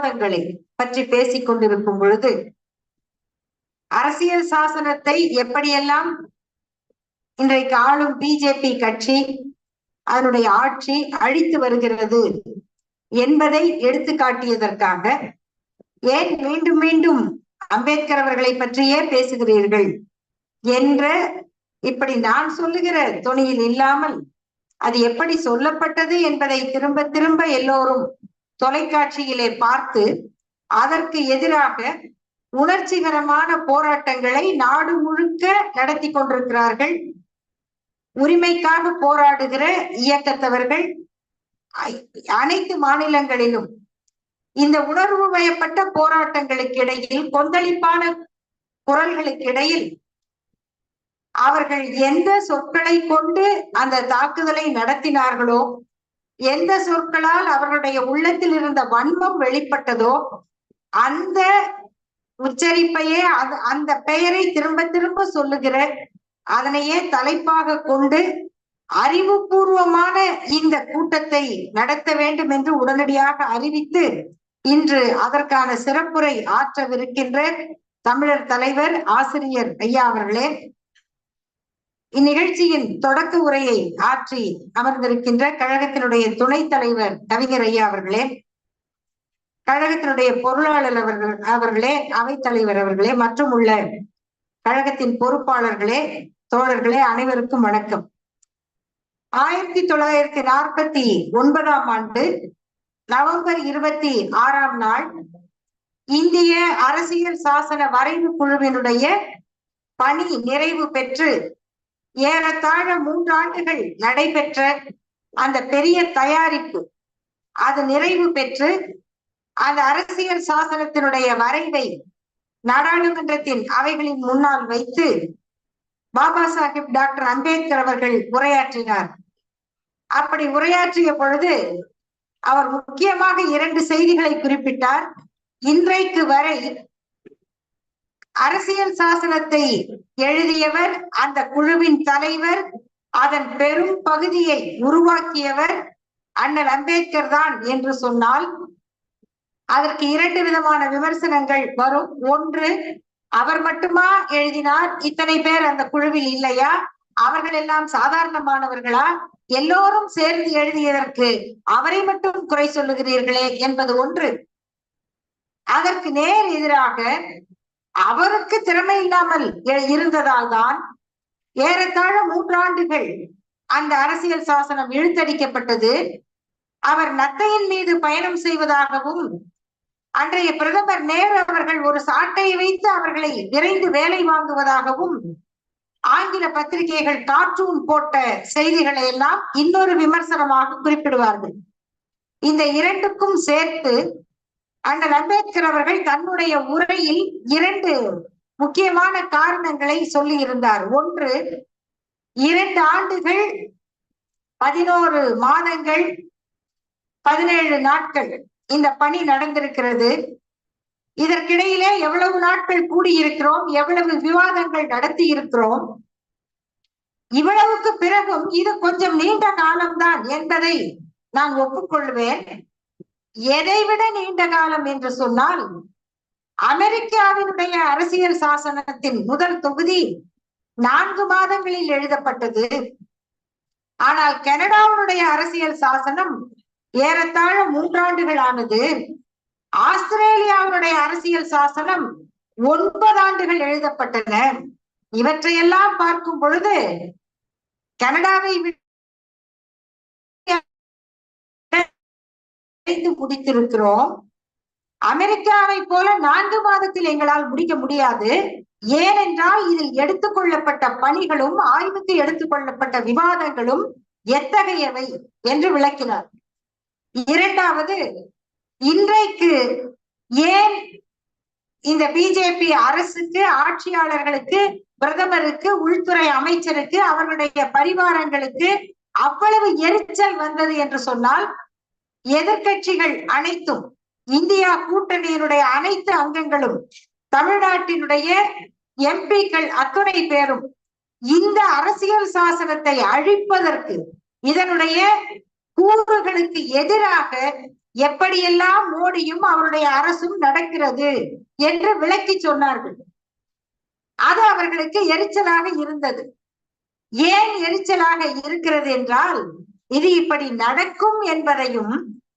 விவாதங்களை பற்றி பேசிக் கொண்டிருக்கும் பொழுது அரசியல் சாசனத்தை எப்படியெல்லாம் இன்றைக்கு ஆளும் பிஜேபி கட்சி அதனுடைய ஆட்சி அழித்து வருகிறது என்பதை எடுத்து காட்டியதற்காக ஏன் மீண்டும் மீண்டும் அம்பேத்கர் அவர்களை பற்றியே பேசுகிறீர்கள் என்ற இப்படி நான் சொல்லுகிற துணியில் இல்லாமல் அது எப்படி சொல்லப்பட்டது என்பதை திரும்ப திரும்ப எல்லோரும் தொலைக்காட்சியிலே பார்த்து அதற்கு எதிராக உணர்ச்சிகரமான போராட்டங்களை நாடு முழுக்க நடத்தி கொண்டிருக்கிறார்கள். உரிமைக்காக போராடுகிற இயக்கத்தவர்கள் அனைத்து மாநிலங்களிலும் இந்த உணர்வு வயப்பட்ட போராட்டங்களுக்கு இடையில் கொந்தளிப்பான குரல்களுக்கு இடையில் அவர்கள் எந்த சொற்களை கொண்டு அந்த தாக்குதலை நடத்தினார்களோ எந்த சொற்களால் அவர்களுடைய உள்ளத்தில் இருந்த வன்மம் வெளிப்பட்டதோ அந்த உச்சரிப்பையே அது அந்த பெயரை திரும்ப திரும்ப சொல்லுகிற அதனையே தலைப்பாக கொண்டு அறிவுபூர்வமான இந்த கூட்டத்தை நடத்த வேண்டும் என்று உடனடியாக அறிவித்து இன்று அதற்கான சிறப்புரை ஆற்றவிருக்கின்ற தமிழர் தலைவர் ஆசிரியர் ஐயா அவர்களே இந்நிகழ்ச்சியின் தொடக்க உரையை ஆற்றி அமர்ந்திருக்கின்ற கழகத்தினுடைய துணைத் தலைவர் கவிஞர் ஐயா அவர்களே கழகத்தினுடைய பொருளாளர் அவர்கள் அவர்களே அவைத்தலைவர் அவர்களே மற்றும் உள்ள கழகத்தின் பொறுப்பாளர்களே தோழர்களே அனைவருக்கும் வணக்கம். ஆயிரத்தி தொள்ளாயிரத்தி நாற்பத்தி ஒன்பதாம் ஆண்டு நவம்பர் இருபத்தி ஆறாம் நாள் இந்திய அரசியல் சாசன வரைவு குழுவினுடைய பணி நிறைவு பெற்று ஏறத்தாழ மூன்றாண்டுகள் நடைபெற்ற அந்த பெரிய தயாரிப்பு. அது நிறைவு பெற்று அந்த அரசியல் சாசனத்தினுடைய வரைவை நாடாளுமன்றத்தின் அவைகளின் முன்னால் வைத்து பாபா சாஹிப் டாக்டர் அம்பேத்கர் அவர்கள் உரையாற்றினார். அப்படி உரையாற்றிய பொழுது அவர் முக்கியமாக இரண்டு செய்திகளை குறிப்பிட்டார். இன்றைக்கு வரை அரசியல் சாசனத்தை எழுதியவர் அந்த குழுவின் தலைவர் அதன் பெரும் பகுதியை உருவாக்கியவர் அண்ணல் அம்பேத்கர் தான் என்று சொன்னால் அதற்கு இரண்டு விதமான விமர்சனங்கள் வரும். ஒன்று அவர் மட்டுமா எழுதினார்? இத்தனை பேர் அந்த குழுவில் இல்லையா? அவர்கள் எல்லாம் சாதாரணமானவர்களா? எல்லோரும் சேர்ந்து எழுதியதற்கு அவரை மட்டும் குறை சொல்லுகிறீர்களே என்பது ஒன்று. அதற்கு நேர் எதிராக அவருக்கு திறமை இல்லாமல் இருந்ததால் தான் ஏறத்தாழ மூன்றாண்டுகள் அந்த அரசியல் சாசனம் இழுத்தடிக்கப்பட்டது. அவர் நத்தையின் மீது பயணம் செய்வதாகவும் அன்றைய பிரதமர் நேரு அவர்கள் ஒரு சாட்டை வைத்து அவர்களை விரைந்து வேலை வாங்குவதாகவும் ஆங்கில பத்திரிகைகள் கார்ட்டூன் போட்ட செய்திகளை எல்லாம் இன்னொரு விமர்சனமாக குறிப்பிடுவார்கள். இந்த இரண்டுக்கும் சேர்த்து அண்ணல் அம்பேத்கர் அவர்கள் தன்னுடைய உரையில் இரண்டு முக்கியமான காரணங்களை சொல்லி இருந்தார் ஒன்று இரண்டு ஆண்டுகள் பதினோரு மாதங்கள் பதினேழு நாட்கள் இந்த பணி நடந்திருக்கிறது. இதற்கிடையிலே எவ்வளவு நாட்கள் கூடியிருக்கிறோம் எவ்வளவு விவாதங்கள் நடத்தி இருக்கிறோம் இவ்வளவுக்கு பிறகும் இது கொஞ்சம் நீண்ட காலம்தான் என்பதை நான் ஒப்புக்கொள்வேன். எதைவிட நீண்ட காலம் என்று சொன்னால் அமெரிக்காவினுடைய அரசியல் சாசனத்தின் முதல் தொகுதி நான்கு மாதங்களில் எழுதப்பட்டது. ஆனால் கனடாவுடைய அரசியல் சாசனம் ஏறத்தாழ மூன்றாண்டுகள் ஆனது ஆஸ்திரேலியாவுடைய அரசியல் சாசனம் ஒன்பது ஆண்டுகள் எழுதப்பட்டன. இவற்றையெல்லாம் பார்க்கும் பொழுது கனடாவை முடித்திருக்கிறோம் அமெரிக்காவை போல நான்கு மாதத்தில் எங்களால் முடிக்க முடியாது. ஏனென்றால் இதில் எடுத்துக்கொள்ளப்பட்ட பணிகளும் ஆய்வுக்கு எடுத்துக்கொள்ளப்பட்ட விவாதங்களும் எத்தகையவை என்று விளக்கினார். இரண்டாவது இன்றைக்கு ஏன் இந்த பிஜேபி அரசுக்கு ஆட்சியாளர்களுக்கு பிரதமருக்கு உள்துறை அமைச்சருக்கு அவர்களுடைய பரிவாரங்களுக்கு அவ்வளவு எரிச்சல் வந்தது என்று சொன்னால் எதிர்கட்சிகள் அனைத்தும் இந்தியா கூட்டணியினுடைய அனைத்து அங்கங்களும் தமிழ்நாட்டினுடைய எம்பிக்கள் அத்துணை பேரும் இந்த அரசியல் சாசனத்தை அழிப்பதற்கு இதனுடைய கூறுகளுக்கு எதிராக எப்படியெல்லாம் மோடியும் அவருடைய அரசும் நடக்கிறது என்று விளக்கி சொன்னார்கள். அது அவர்களுக்கு எரிச்சலாக இருந்தது. ஏன் எரிச்சலாக இருக்கிறது என்றால் இது இப்படி நடக்கும் என்பதையும்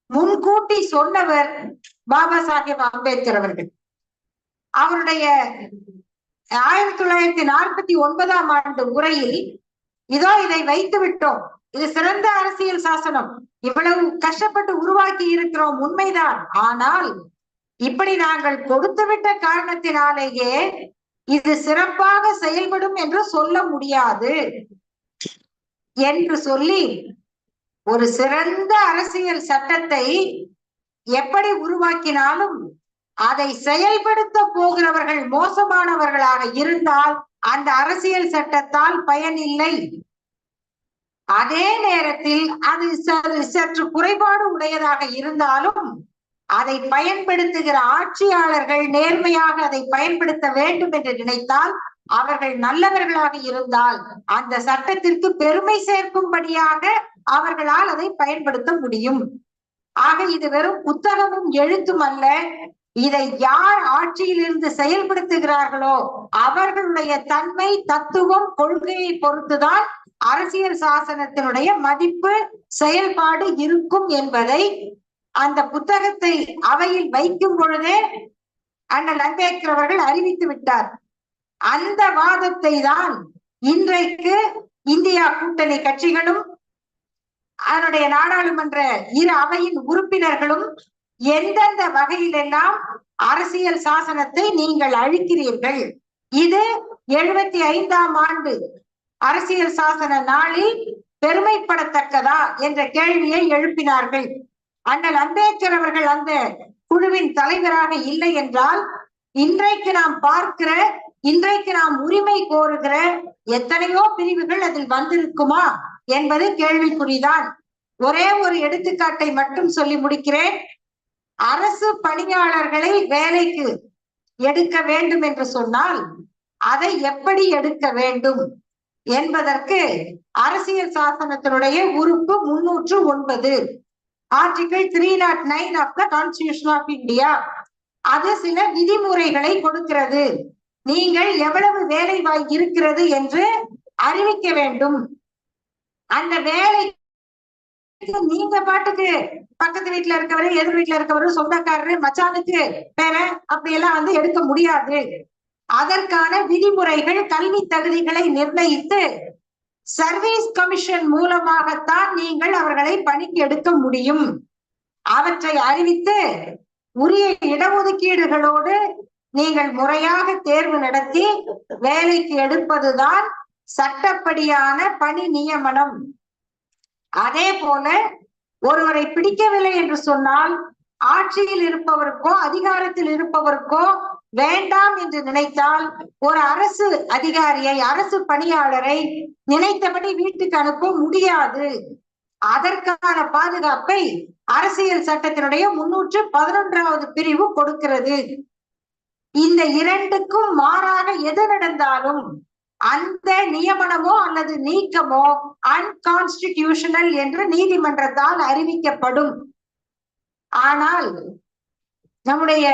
முன்கூட்டி சொன்னவர் பாபா சாஹேப் அம்பேத்கர் அவர்கள். அவருடைய ஆயிரத்தி தொள்ளாயிரத்தி நாற்பத்தி ஒன்பதாம் ஆண்டு உரையில் இதோ இதை வைத்து விட்டோம். இது சிறந்த அரசியல் சாசனம். இவ்வளவு கஷ்டப்பட்டு உருவாக்கி இருக்கிறோம் உண்மைதான். ஆனால் இப்படி நாங்கள் கொடுத்துவிட்ட காரணத்தினாலேயே இது சிறப்பாக செயல்படும் என்று சொல்ல முடியாது. என்று சொல்லி ஒரு சிறந்த அரசியல் சட்டத்தை எப்படி உருவாக்கினாலும் அதை செயல்படுத்த போகிறவர்கள் மோசமானவர்களாக இருந்தால் அந்த அரசியல் சட்டத்தால் பயனில்லை அதே நேரத்தில் அது சற்று குறைபாடு உடையதாக இருந்தாலும் அதை பயன்படுத்துகிற ஆட்சியாளர்கள் நேர்மையாக அதை பயன்படுத்த வேண்டும் என்று நினைத்தால் அவர்கள் நல்லவர்களாக இருந்தால் அந்த சட்டத்திற்கு பெருமை சேர்க்கும்படியாக அவர்களால் அதை பயன்படுத்த முடியும். ஆக இது வெறும் புத்தகமும் எழுத்தும் அல்ல. இதை யார் ஆட்சியில் இருந்து செயல்படுத்துகிறார்களோ அவர்களுடைய தன்மை தத்துவம் கொள்கையை பொறுத்துதான் அரசியல் சாசனத்தினுடைய மதிப்பு செயல்பாடு இருக்கும் என்பதை அந்த புத்தகத்தை அவையில் வைக்கும் பொழுதே அண்ணன் அம்பேத்கர் அவர்கள் அறிவித்து விட்டார். அந்த வாதத்தை தான் இன்றைக்கு இந்தியா கூட்டணி கட்சிகளும் அதனுடைய நாடாளுமன்ற இரு அவையின் உறுப்பினர்களும் எந்தெந்த வகையிலெல்லாம் அரசியல் சாசனத்தை நீங்கள் அழிக்கிறீர்கள்? இது எழுபத்தி ஐந்தாம் ஆண்டு அரசியல் சாசன நாளில் பெருமைப்படத்தக்கதா என்ற கேள்வியை எழுப்பினார்கள். அண்ணல் அம்பேத்கர் அவர்கள் அந்த குழுவின் தலைவராக இல்லை என்றால் இன்றைக்கு நாம் பார்க்கிற இன்றைக்கு நாம் உரிமை கோருகிற எத்தனையோ பிரிவுகள் அதில் வந்திருக்குமா என்பது கேள்விக்குறிதான். ஒரே ஒரு எடுத்துக்காட்டை மட்டும் சொல்லி முடிக்கிறேன். அரசு பணியாளர்களை வேலைக்கு எடுக்க வேண்டும் என்று சொன்னால் அதை எப்படி எடுக்க வேண்டும் என்பதற்கு அரசியல் சாசனத்தினுடைய உறுப்பு முன்னூற்று ஒன்பது. Article three naught nine of the constitution of India. அது சில விதிமுறைகளை கொடுக்கிறது. நீங்கள் எவ்வளவு வேலை வாய் இருக்கிறது என்று அறிவிக்க வேண்டும். அந்த வேலை நீங்க பாட்டுக்கு பக்கத்து வீட்டுல இருக்கவரு எதிர் வீட்டுல இருக்கவரு சொந்தக்காரரு மச்சானுக்கு பேர அப்படி எல்லாம் வந்து எடுக்க முடியாது. அதற்கான விதிமுறைகள் கல்வி தகுதிகளை நிர்ணயித்து சர்வீஸ் கமிஷன் மூலமாகத்தான் நீங்கள் அவர்களை பணிக்கு எடுக்க முடியும். அவற்றை அறிவித்து உரிய இடஒதுக்கீடுகளோடு நீங்கள் முறையாக தேர்வு நடத்தி வேலைக்கு எடுப்பதுதான் சட்டப்படியான பணி நியமனம். அதே போல ஒருவரை பிடிக்கவில்லை என்று சொன்னால் ஆட்சியில் இருப்பவருக்கோ அதிகாரத்தில் இருப்பவருக்கோ வேண்டாம் என்று நினைத்தால் ஒரு அரசு அதிகாரியை அரசு பணியாளரை நினைத்தபடி வீட்டுக்கு அனுப்ப முடியாது. அதற்கான பாதுகாப்பை அரசியல் சட்டத்தினுடைய முன்னூற்று பதினொன்றாவது பிரிவு கொடுக்கிறது. இந்த இரண்டுக்கும் மாறாக எது நடந்தாலும் அந்த நியமனமோ அல்லது நீக்கமோ அன்கான்ஸ்டிடியூஷனல் என்று நீதிமன்றத்தால் அறிவிக்கப்படும். ஆனால் நம்முடைய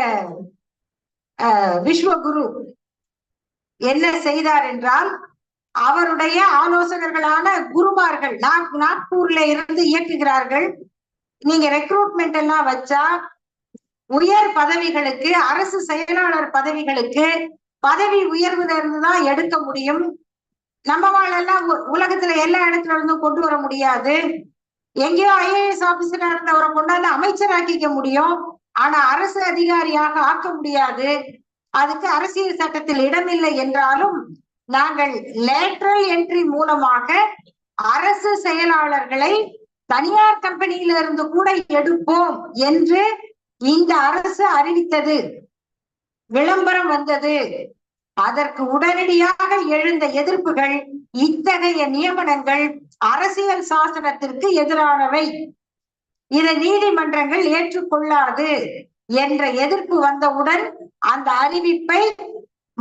விஸ்வகுரு என்ன செய்தார் என்றால் அவருடைய ஆலோசகர்களான குருமார்கள் நாக் நாக்பூர்ல இருந்து இயக்குகிறார்கள். நீங்க ரெக்ரூட்மெண்ட் எல்லாம் வச்சா உயர் பதவிகளுக்கு அரசு செயலாளர் பதவிகளுக்கு பதவி உயர்வுல இருந்துதான் எடுக்க முடியும். நம்ம எல்லாம் உலகத்துல எல்லா இடத்துல இருந்தும் கொண்டு வர முடியாது. எங்கேயோ ஐஏஎஸ் ஆபீசரா இருந்தவரை கொண்டாந்து அமைச்சராக்கிக்க முடியும். ஆனா அரசு அதிகாரியாக ஆக்க முடியாது. அதுக்கு அரசியல் சட்டத்தில் இடமில்லை என்றாலும் நாங்கள் லேட்ரல் என்ட்ரி மூலமாக அரசு செயலாளர்களை தனியார் கம்பெனியில இருந்து கூட எடுப்போம் என்று இந்த அரசு அறிவித்தது. விளம்பரம் வந்தது. அதற்கு உடனடியாக எழுந்த எதிர்ப்புகள் இத்தகைய நியமனங்கள் அரசியல் சாசனத்திற்கு எதிரானவை. இதை நீதிமன்றங்கள் ஏற்றுக்கொள்ளாது என்ற எதிர்ப்பு வந்தவுடன் அந்த அறிவிப்பை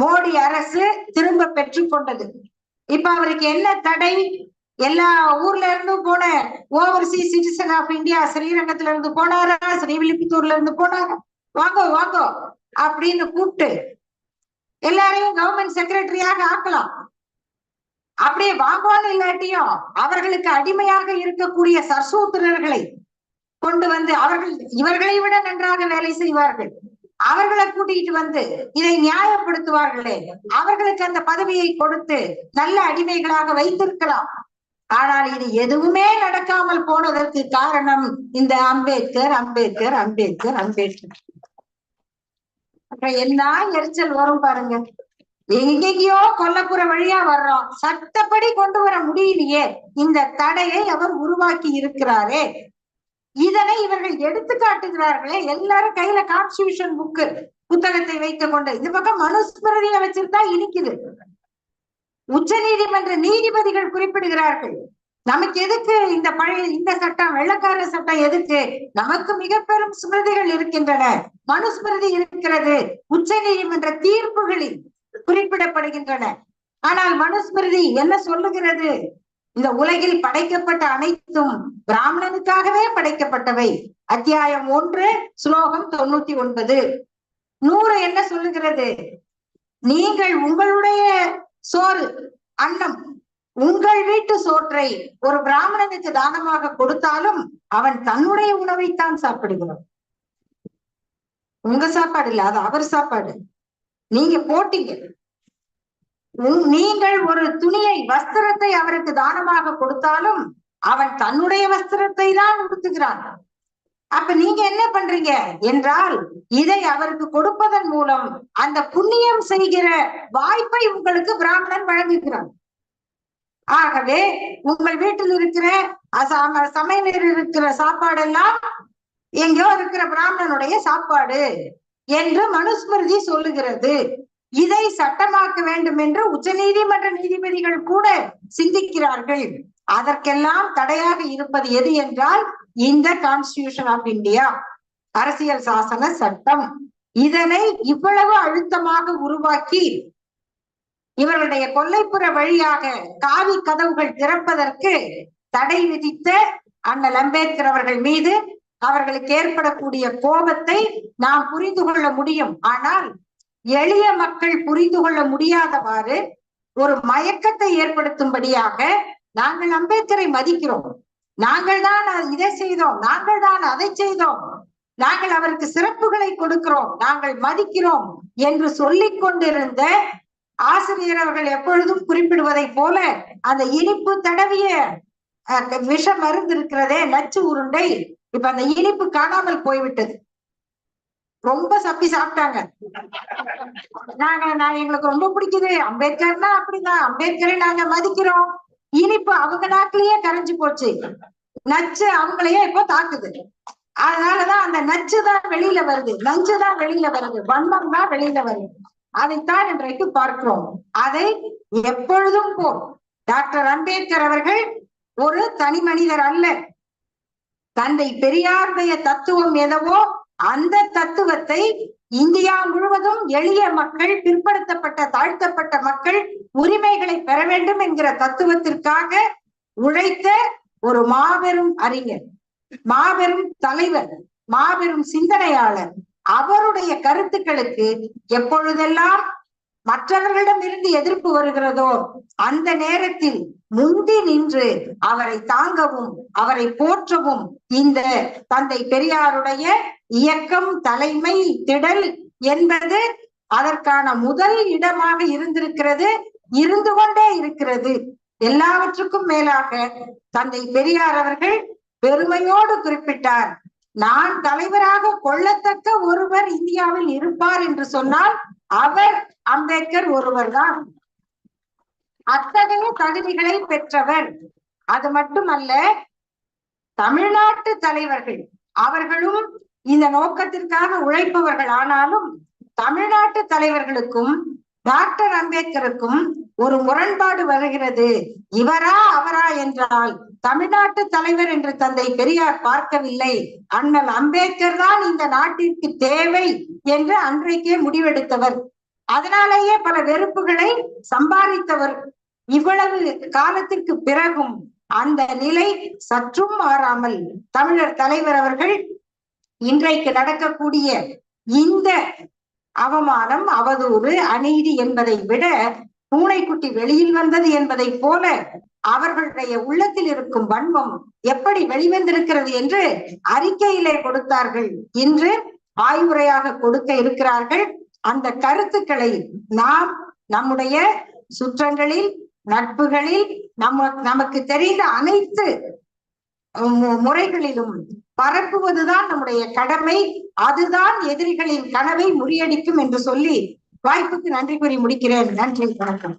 மோடி அரசு திரும்ப பெற்றுக்கொண்டது இப்ப அவருக்கு என்ன தடை? எல்லா ஊர்ல இருந்தும் போன ஓவர்சீஸ் சிட்டிசன் ஆஃப் இந்தியா ஸ்ரீரங்கத்துல இருந்து போனாரா? ஸ்ரீவில்லிபுத்தூர்ல இருந்து போனாரா? வாங்கோ வாங்கோ அப்படின்னு கூப்பிட்டு எல்லாரையும் கவர்மெண்ட் செக்ரட்டரியாக ஆக்கலாம். அப்படியே வாங்கோன்னு இல்லாட்டியும் அவர்களுக்கு அடிமையாக இருக்கக்கூடிய சர்சூத்திரர்களை கொண்டு வந்து அவர்கள் இவர்களை விட நன்றாக வேலை செய்வார்கள். அவர்களை கூட்டிட்டு வந்து இதை நியாயப்படுத்துவார்களே. அவர்களுக்கு அந்த பதவியை கொடுத்து நல்ல அடிமைகளாக வைத்திருக்கலாம். ஆனால் இது எதுவுமே நடக்காமல் போனதற்கு காரணம் இந்த அம்பேத்கர் அம்பேத்கர் அம்பேத்கர் அம்பேத்கர். அப்புறம் என்ன எரிச்சல் வரும் பாருங்க. எங்கெங்கயோ கொல்லப்புற வழியா வர்றோம். சட்டப்படி கொண்டு வர முடியலையே. இந்த தடையை அவர் உருவாக்கி இருக்கிறாரே. இதனை இவர்கள் எடுத்து காட்டுகிறார்களே. எல்லாரும் கையில கான்ஸ்டியூஷன் புக்கு புத்தகத்தை வைத்துக் கொண்டு இந்த பக்கம் மனுஸ்மிருதியை வச்சிருந்தா இனிக்குது. உச்ச நீதிமன்ற நீதிபதிகள் குறிப்பிடுகிறார்கள். நமக்கு எதுக்கு இந்த பழைய இந்த சட்டம் வெள்ளக்கார சட்டம் எதுக்கு? நமக்கு மிக பெரும் ஸ்மிருதிகள் இருக்கின்றன. மனுஸ்மிருதி இருக்கிறது. உச்ச நீதிமன்ற தீர்ப்புகளில் குறிப்பிடப்படுகின்றன. ஆனால் மனுஸ்மிருதி என்ன சொல்லுகிறது? இந்த உலகில் படைக்கப்பட்ட அனைத்தும் பிராமணனுக்காகவே படைக்கப்பட்டவை. அத்தியாயம் ஒன்று ஸ்லோகம் தொண்ணூத்தி ஒன்பது. நூறு என்ன சொல்லுகிறது? நீங்கள் உங்களுடைய சோறு அன்னம். உங்கள் வீட்டு சோற்றை ஒரு பிராமணனுக்கு தானமாக கொடுத்தாலும் அவன் தன்னுடைய உணவைத்தான் சாப்பிடுகிறான். உங்க சாப்பாடு இல்ல அது அவர் சாப்பாடு. நீங்க போட்டீங்க. நீங்கள் ஒரு துணியை வஸ்திரத்தை அவருக்கு தானமாக கொடுத்தாலும் அவன் தன்னுடைய வஸ்திரத்தை தான் உடுத்துகிறான். அப்ப நீங்க என்ன பண்றீங்க? என்றால் இதை அவருக்கு கொடுப்பதன் மூலம் அந்த புண்ணியம் செய்கிற வாய்ப்பை உங்களுக்கு பிராமணன் வழங்குகிறான். ஆகவே உங்கள் வீட்டில் இருக்கிற சமையலில் இருக்கிற சாப்பாடெல்லாம் எங்கேயோ இருக்கிற பிராமணனுடைய சாப்பாடு என்று மனுஸ்மிருதி சொல்லுகிறது. இதை சட்டமாக்க வேண்டும் என்று உச்சநீதிமன்ற நீதிபதிகள் கூட சிந்திக்கிறார்கள். அதற்கெல்லாம் தடையாக இருப்பது எது என்றால் இந்த கான்ஸ்டியூஷன் ஆஃப் இந்தியா அரசியல் சாசன சட்டம் இதனை இவ்வளவு அழுத்தமாக உருவாக்கி இவர்களுடைய கொல்லைப்புற வழியாக காவி கதவுகள் திறப்பதற்கு தடை விதித்த அண்ணல் அம்பேத்கர் அவர்கள் மீது அவர்களுக்கு ஏற்படக்கூடிய கோபத்தை நாம் புரிந்து கொள்ள முடியும். ஆனால் எளிய மக்கள் புரிந்து கொள்ள முடியாதவாறு ஒரு மயக்கத்தை ஏற்படுத்தும்படியாக நாங்கள் அம்பேத்கரை மதிக்கிறோம். நாங்கள் தான் இதை செய்தோம். நாங்கள் தான் அதை செய்தோம். நாங்கள் அவருக்கு சிறப்புகளை கொடுக்கிறோம். நாங்கள் மதிக்கிறோம் என்று சொல்லிக் கொண்டிருந்த ஆசிரியர் அவர்கள் எப்பொழுதும் குறிப்பிடுவதை போல அந்த இனிப்பு தடவிய விஷ மருந்து இருக்கிறதே நச்சு உருண்டை இப்ப அந்த இனிப்பு காணாமல் போய்விட்டது. ரொம்ப சப்பி சாப்பிட்டாங்க. நாங்க நான் எங்களுக்கு ரொம்ப பிடிக்குது. அம்பேத்கர்னா அப்படிதான். அம்பேத்கரை நாங்க மதிக்கிறோம். இனிப்பு அவங்க நாட்டிலேயே கரைஞ்சு போச்சு. நச்சு அவங்களையே இப்போ தாக்குது. அதனாலதான் அந்த நச்சு தான் வெளியில வருது. நஞ்சு தான் வெளியில வருது. வன்மம் தான் வெளியில வருது. அதைத்தான் இன்றைக்கு பார்க்கிறோம். அதை எப்பொழுதும் போல் டாக்டர் அம்பேத்கர் அவர்கள் ஒரு தனி மனிதர் அல்ல. தந்தை பெரியாருடைய தத்துவம் எதவோ அந்த தத்துவத்தை இந்தியா முழுவதும் எளிய மக்கள் பிற்படுத்தப்பட்ட தாழ்த்தப்பட்ட மக்கள் உரிமைகளை பெற வேண்டும் என்கிற தத்துவத்திற்காக உழைத்த ஒரு மாபெரும் அறிஞர் மாபெரும் தலைவர் மாபெரும் சிந்தனையாளர். அவருடைய கருத்துக்களுக்கு எப்பொழுதெல்லாம் மற்றவர்களிடம் இருந்து எதிர்ப்பு வருகிறதோ அந்த நேரத்தில் முந்தி நின்று அவரை தாங்கவும் அவரை போற்றவும் இந்த தந்தை பெரியாருடைய இயக்கம் தலைமை திடல் என்பது அதற்கான முதல் இடமாக இருந்திருக்கிறது இருந்து கொண்டே இருக்கிறது. எல்லாவற்றுக்கும் மேலாக தந்தை பெரியார் அவர்கள் பெருமையோடு குறிப்பிட்டார். நான் தலைவராக கொள்ளத்தக்க ஒருவர் இந்தியாவில் இருப்பார் என்று சொன்னால் அவர் அம்பேத்கர் ஒருவர்தான். அத்தகைய தகுதிகளை பெற்றவர். அது மட்டுமல்ல தமிழ்நாட்டு தலைவர்கள் அவர்களும் இந்த நோக்கத்திற்காக உழைப்பவர்கள் ஆனாலும் தமிழ்நாட்டு தலைவர்களுக்கும் டாக்டர் அம்பேத்கருக்கும் ஒரு முரண்பாடு வருகிறது. இவரா அவரா என்றால் தமிழ்நாட்டு தலைவர் என்று தந்தை பெரியார் பார்க்கவில்லை. அண்ணல் அம்பேத்கர் தான் இந்த நாட்டிற்கு தேவை என்று அன்றைக்கே முடிவெடுத்தவர். அதனாலேயே பல வெறுப்புகளை சம்பாதித்தவர். இவ்வளவு காலத்திற்கு பிறகும் அந்த நிலை சற்றும் மாறாமல் தமிழர் தலைவர் அவர்கள் இன்றைக்கு நடக்கக்கூடிய இந்த அவமானம் அவதூறு அநீதி என்பதை விட பூனைக்குட்டி வெளியில் வந்தது என்பதை போல அவர்களுடைய உள்ளத்தில் இருக்கும் வன்மம் எப்படி வெளிவந்திருக்கிறது என்று அறிக்கையிலே கொடுத்தார்கள். இன்று ஆய்வுரையாக கொடுக்க இருக்கிறார்கள். அந்த கருத்துக்களை நாம் நம்முடைய சுற்றங்களில் நட்புகளில் நம்ம நமக்கு தெரிந்த அனைத்து முறைகளிலும் பரப்புவதுதான் நம்முடைய கடமை. அதுதான் எதிரிகளின் கனவை முறியடிக்கும் என்று சொல்லி வாய்ப்புக்கு நன்றி கூறி முடிக்கிறேன். நன்றி வணக்கம்.